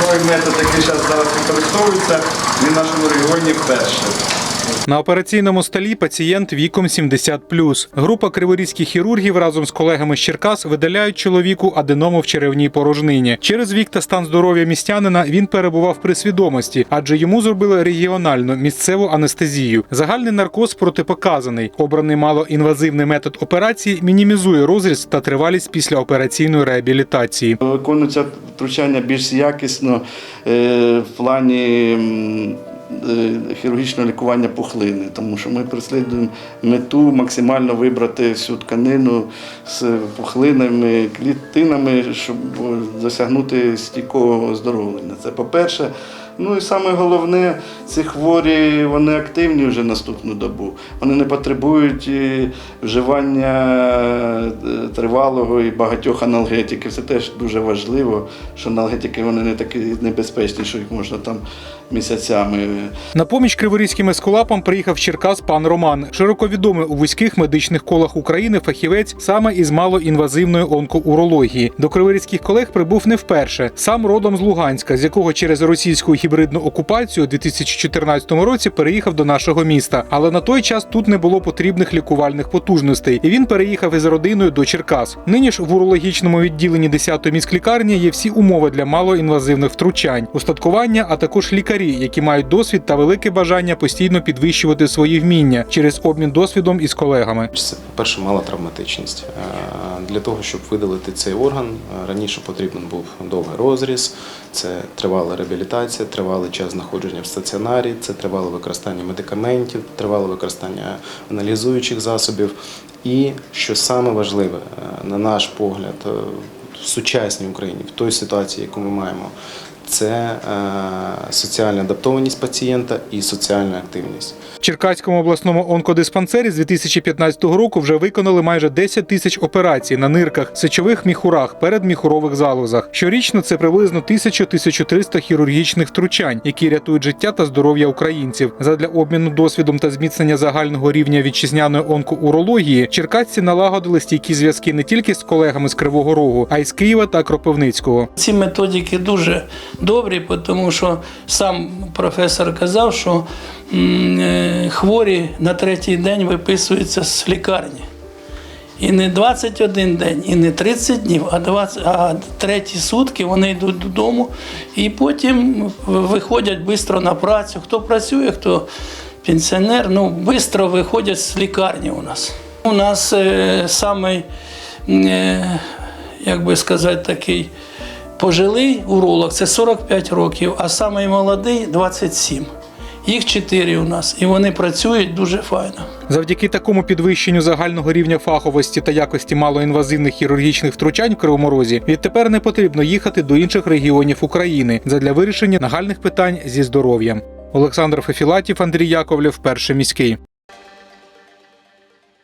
той метод, який зараз використовується, він в нашому регіоні вперше. На операційному столі пацієнт віком 70+. Група криворізьких хірургів разом з колегами з Черкас видаляють чоловіку аденому в черевній порожнині. Через вік та стан здоров'я містянина він перебував при свідомості, адже йому зробили регіональну місцеву анестезію. Загальний наркоз протипоказаний. Обраний малоінвазивний метод операції мінімізує розріз та тривалість післяопераційної реабілітації. Виконується втручання більш якісно е, в плані е, хірургічного лікування пухлини, тому що ми переслідуємо мету максимально вибрати всю тканину з пухлинами, клітинами, щоб досягнути стійкого оздоровлення. Це по-перше. Ну і саме головне, ці хворі вони активні вже наступну добу. Вони не потребують е, вживання е, тривалого і багатьох аналгетиків. Це теж дуже важливо, що аналгетики вони не такі небезпечні, що їх можна там місяцями. На поміч криворізьким ескулапам приїхав Черкас пан Роман, широко відомий у вузьких медичних колах України фахівець саме із малоінвазивної онкоурології. До криворізьких колег прибув не вперше. Сам родом з Луганська, з якого через російську гібридну окупацію у 2014 році переїхав до нашого міста. Але на той час тут не було потрібних лікувальних потужностей, і він переїхав із родиною до Черкас. Нині ж в урологічному відділенні 10-ї міськлікарні є всі умови для малоінвазивних втручань, устаткування, а також лікарі, які мають досвід та велике бажання постійно підвищувати свої вміння через обмін досвідом із колегами. Це, по-перше, мала травматичність. Е, Для того, щоб видалити цей орган, е, раніше потрібен був довгий розріз, це тривала реабілітація, тривалий час знаходження в стаціонарі, це тривале використання медикаментів, тривале використання аналізуючих засобів. І що саме важливе, е, на наш погляд, е, в сучасній Україні, в той ситуації, яку ми маємо, це е, соціальна адаптованість пацієнта і соціальна активність. В Черкаському обласному онкодиспансері з 2015 року вже виконали майже 10 тисяч операцій на нирках, сечових міхурах, передміхурових залозах. Щорічно це приблизно 1000-1300 хірургічних втручань, які рятують життя та здоров'я українців. Задля обміну досвідом та зміцнення загального рівня вітчизняної онкоурології черкасці налагодили стійкі зв'язки не тільки з колегами з Кривого Рогу, а й з Києва та Кропивницького. Ці методики дуже добрі, тому що сам професор казав, що е, хворі на третій день виписуються з лікарні. І не 21 день, і не 30 днів, а 20, а треті сутки вони йдуть додому і потім виходять швидко на працю. Хто працює, хто пенсіонер, ну швидко виходять з лікарні у нас. У нас е, самий, е, як би сказати, такий пожилий уролог це 45 років, а самий молодий 27. Їх чотири у нас, і вони працюють дуже файно. Завдяки такому підвищенню загального рівня фаховості та якості малоінвазивних хірургічних втручань в Кривому Розі відтепер не потрібно їхати до інших регіонів України задля вирішення нагальних питань зі здоров'ям. Олександр Фефілатів, Андрій Яковлев, перший міський.